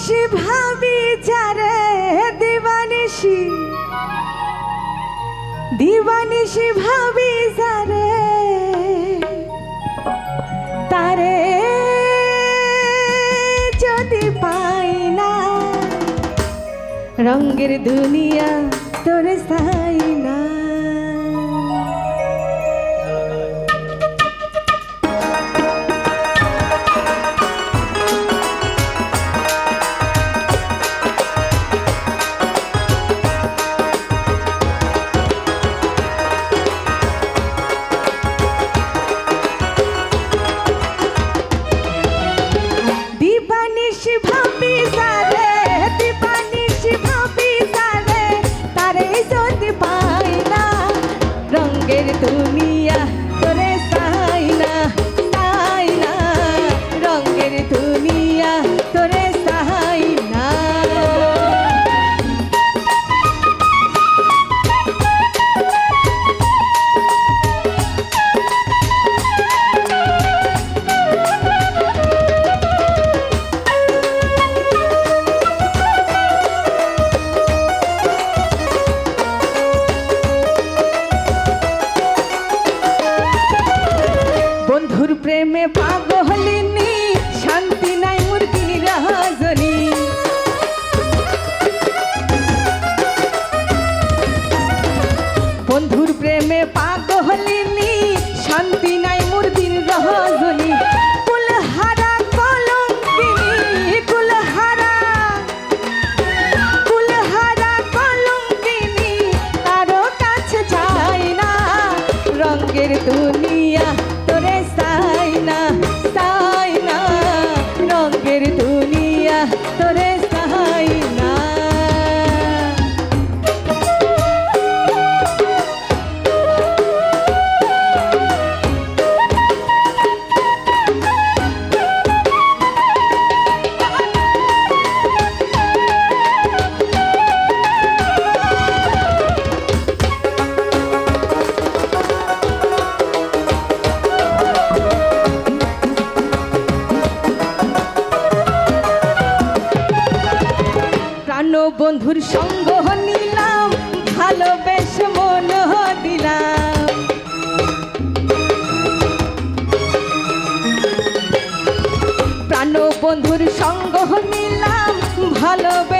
নিশি ভাবি যারে দিবানিশি দিবানিশি ভাবি যারে তারে যদি পাই না, রঙের দুনিয়া তোর সাই না। बंधुर प्रेमे पागल Torres. বন্ধুর সঙ্গ নিলাম ভালোবেস মন দিলাম। প্রাণ বন্ধুর সঙ্গ নিলাম ভালোবেস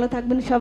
ভালো থাকবেন সব